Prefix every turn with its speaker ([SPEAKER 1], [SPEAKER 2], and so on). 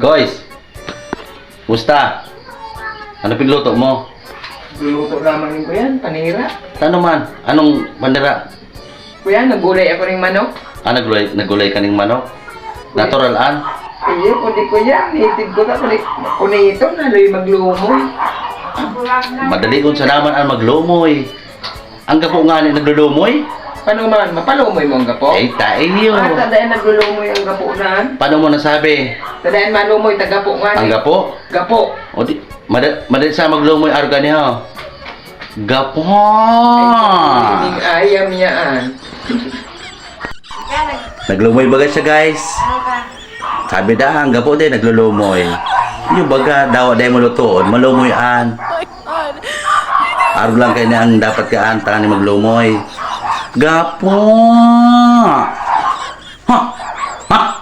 [SPEAKER 1] Guys, Musta? Ano pinluto mo?
[SPEAKER 2] Luluto lamang ko yan, panira.
[SPEAKER 1] Ano man? Anong bandera?
[SPEAKER 2] Kuya, nagulay ako ng manok.
[SPEAKER 1] Ah, nagulay, nagulay ka ng manok? Natural an?
[SPEAKER 2] Iya, kundi kuya, native ko na kundi kundi ito, naloy maglumoy.
[SPEAKER 1] Madali kung sa naman ang maglumoy. Ang gapo nga ni naglulumoy?
[SPEAKER 2] Paano man, mapalumoy mo ang gapo?
[SPEAKER 1] Ay, tayo.
[SPEAKER 2] Ah, tadayan naglulumoy ang gapo na.
[SPEAKER 1] Paano mo nasabi?
[SPEAKER 2] Tadayan malumoy, tagapo nga.
[SPEAKER 1] Ang gapo?
[SPEAKER 2] Gapo.
[SPEAKER 1] O di, madali, madali sa maglumoy arga niya. Gapo!
[SPEAKER 2] Ay, ayam yaan.
[SPEAKER 1] Naglumoy baga siya guys. Sabi da, ang gapo din, naglulumoy. Yung baga, dawa dahil malutoon, malumoy an. Arog lang kayo na ang dapat kaan, tangan ni maglumoy. Gapo. Hah. Hah.